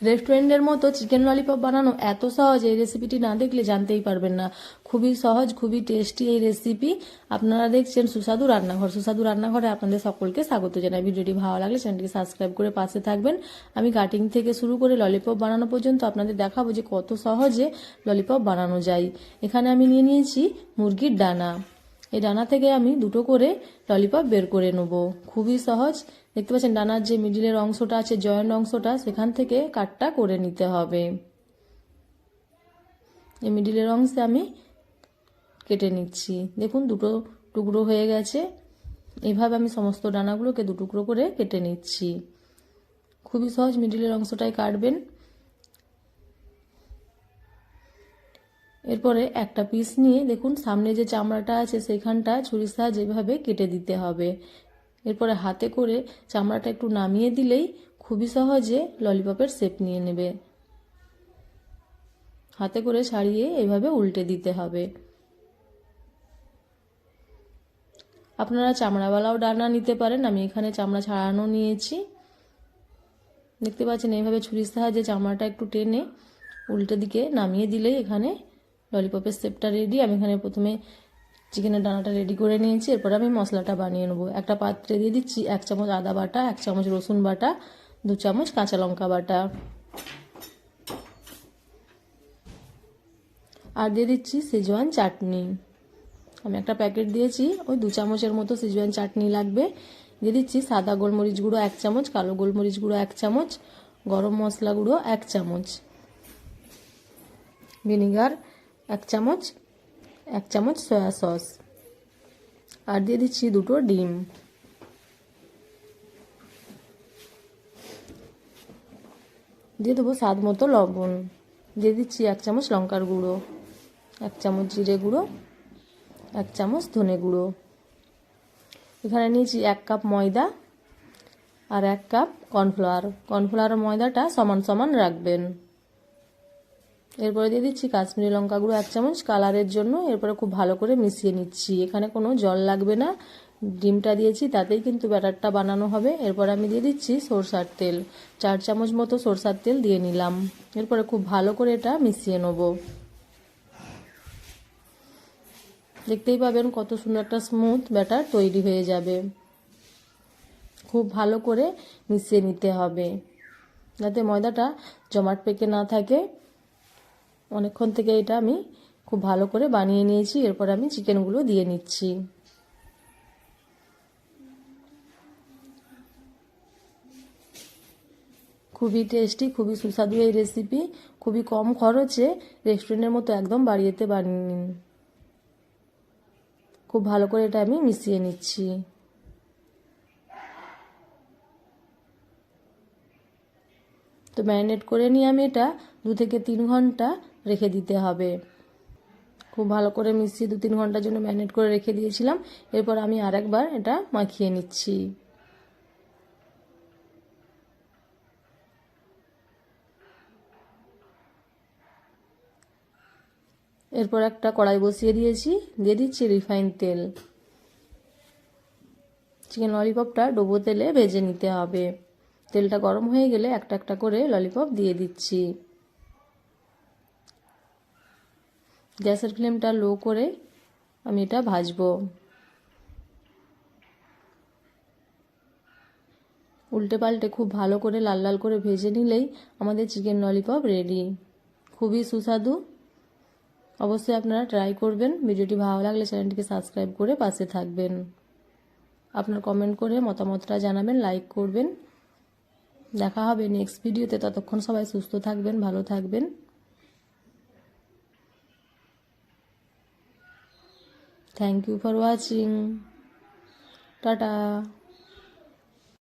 রেস্টুরেন্টের মতো chicken lollipop বানানো এত সহজ, এই রেসিপিটি না দেখলে জানতেই পারবেন না। খুবই সহজ, খুবই টেস্টি এই রেসিপি আপনারা দেখছেন সুস্বাদু রান্নাঘর। সুস্বাদু রান্নাঘরে আপনাদের সকলকে স্বাগত জানাই। ভিডিওটি ভালো লাগলে চ্যানেলটিকে সাবস্ক্রাইব করে পাশে থাকবেন। আমি কাটিং থেকে শুরু করে ললিপপ বানানো পর্যন্ত আপনাদের দেখাবো যে কত সহজে ললিপপ বানানো যায়। এখানে আমি নিয়ে নিয়েছি মুরগির ডানা এই ডানা থেকে আমি দুটো করে ললিপপ বের করে নেব। খুবই সহজ। দেখতে পাচ্ছেন, ডানার যে মিডিলের অংশটা আছে জয়েন্ট অংশটা, সেখান থেকে কাটটা করে নিতে হবে। এই মিডিলের অংশে আমি কেটে নিচ্ছি। দেখুন, দুটো টুকরো হয়ে গেছে। এইভাবে আমি সমস্ত ডানাগুলোকে দু টুকরো করে কেটে নিচ্ছি। খুবই সহজ মিডিলের অংশটাই কাটবেন। এরপরে একটা পিস নিয়ে দেখুন, সামনে যে চামড়াটা আছে সেখানটা ছুরির সাহায্যে এভাবে কেটে দিতে হবে। এরপরে হাতে করে চামড়াটা একটু নামিয়ে দিলেই খুবই সহজে ললিপপের শেপ নিয়ে নেবে। হাতে করে ছাড়িয়ে এভাবে উল্টে দিতে হবে। আপনারা চামড়াওয়ালাও ডানা নিতে পারেন, আমি এখানে চামড়া ছাড়ানো নিয়েছি। দেখতে পাচ্ছেন, এইভাবে ছুরির সাহায্যে চামড়াটা একটু টেনে উল্টে দিকে নামিয়ে দিলেই এখানে ললিপপের শেপটা রেডি আমি এখানে প্রথমে চিকেনের ডানাটা রেডি করে নিয়েছি, এরপর আমি মশলাটা বানিয়ে নেব। একটা পাত্রে দিয়ে দিচ্ছি এক চামচ আদা বাটা, এক চামচ রসুন বাটা, দু চামচ কাঁচা লঙ্কা বাটা। আর দিয়ে দিচ্ছি সেজওয়ান চাটনি। আমি একটা প্যাকেট দিয়েছি, ওই দু চামচের মতো সেজওয়ান চাটনি লাগবে। দিয়ে দিচ্ছি সাদা গোলমরিচ গুঁড়ো এক চামচ, কালো গোলমরিচ গুঁড়ো এক চামচ, গরম মশলা গুঁড়ো এক চামচ। ভিনিগার এক চামচ এক চামচ সয়া সস আর দিয়ে দিচ্ছি দুটো ডিম। দিয়ে দেবো স্বাদ মতো লবণ। দিয়ে দিচ্ছি এক চামচ লঙ্কার গুঁড়ো, এক চামচ জিরে গুঁড়ো, এক চামচ ধনে গুঁড়ো। এখানে নিয়েছি এক কাপ ময়দা আর এক কাপ কর্নফ্লাওয়ার। কর্নফ্লাওয়ার ময়দাটা সমান সমান রাখবেন। এরপরে দিয়ে দিচ্ছি কাশ্মীরি লঙ্কা গুঁড়ো এক চামচ, কালারের জন্য এরপরে খুব ভালো করে মিশিয়ে নিচ্ছি। এখানে কোনো জল লাগবে না। ডিমটা দিয়েছি, তাতেই কিন্তু ব্যাটারটা বানানো হবে। এরপর আমি দিয়ে দিচ্ছি সরষার তেল। চার চামচ মতো সরষার তেল দিয়ে নিলাম। এরপরে খুব ভালো করে এটা মিশিয়ে নেব। দেখতেই পাবেন কত সুন্দর একটা স্মুথ ব্যাটার তৈরি হয়ে যাবে। খুব ভালো করে মিশিয়ে নিতে হবে। যাতে ময়দাটা জমাট পেকে না থাকে। অনেকক্ষণ থেকে এটা আমি খুব ভালো করে বানিয়ে নিয়েছি। এরপর আমি চিকেনগুলো দিয়ে নিচ্ছি। খুবই টেস্টি, খুবই সুস্বাদু এই রেসিপি খুবই কম খরচে রেস্টুরেন্টের মতো একদম বাড়িতে বানিয়ে নিন খুব ভালো করে এটা আমি মিশিয়ে নিচ্ছি। তো ম্যারিনেট করে নিয়ে আমি এটা দু থেকে তিন ঘণ্টা রেখে দিতে হবে। খুব ভালো করে মিশিয়ে দু তিন ঘণ্টার জন্য ম্যারিনেট করে রেখে দিয়েছিলাম। এরপর আমি আরেকবার এটা মাখিয়ে নিচ্ছি। এরপর একটা কড়াই বসিয়ে দিয়েছি। দিয়ে দিচ্ছি রিফাইন তেল। চিকেন ললিপপটা ডোবো তেলে ভেজে নিতে হবে। তেলটা গরম হয়ে গেলে একটা একটা করে ললিপপ দিয়ে দিচ্ছি। গ্যাসের ফ্লেমটা লো করে আমি এটা ভাজবো। উল্টে পাল্টে খুব ভালো করে লাল লাল করে ভেজে নিলেই আমাদের চিকেন ললিপপ রেডি খুবই সুস্বাদু। অবশ্যই আপনারা ট্রাই করবেন। ভিডিওটি ভালো লাগলে চ্যানেলটিকে সাবস্ক্রাইব করে পাশে থাকবেন। আপনার কমেন্ট করে মতামতটা জানাবেন লাইক করবেন। দেখা হবে নেক্সট ভিডিওতে ততক্ষণ সবাই সুস্থ থাকবেন, ভালো থাকবেন। Thank you for watching tata